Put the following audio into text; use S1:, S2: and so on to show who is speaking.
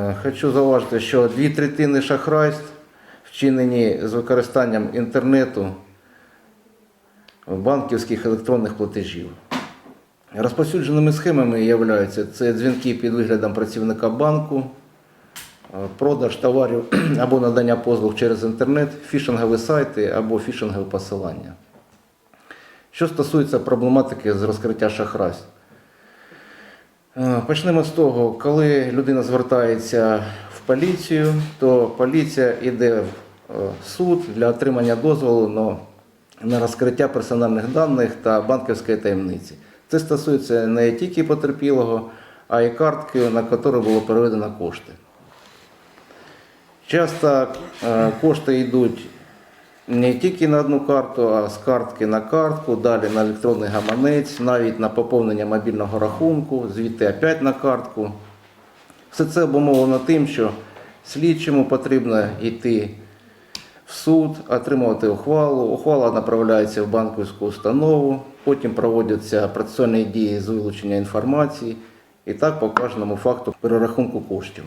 S1: Е, Хочу зауважити, що дві третини шахрайств вчинені з використанням інтернету банківських електронних платежів. Розповсюдженими схемами являються це дзвінки під виглядом працівника банку, е, продаж товарів або надання послуг через інтернет, фішингові сайти або фішингові посилання. Що стосується проблематики з розкриття шахрайств. Е, Почнемо з того, коли людина звертається в поліцію, то поліція йде в е, суд для отримання дозволу на, розкриття персональних даних та банківської таємниці. Це стосується не тільки потерпілого, а й картки, на яку було переведено кошти. Часто е, кошти йдуть не тільки на одну карту, а з картки на картку, далі на електронний гаманець, навіть на поповнення мобільного рахунку, звідти опять на картку. Все це обумовлено тим, що слідчому потрібно йти в суд, отримувати ухвалу. Ухвала направляється в банківську установу, потім проводяться процесуальні дії з вилучення інформації і так по кожному факту перерахунку коштів.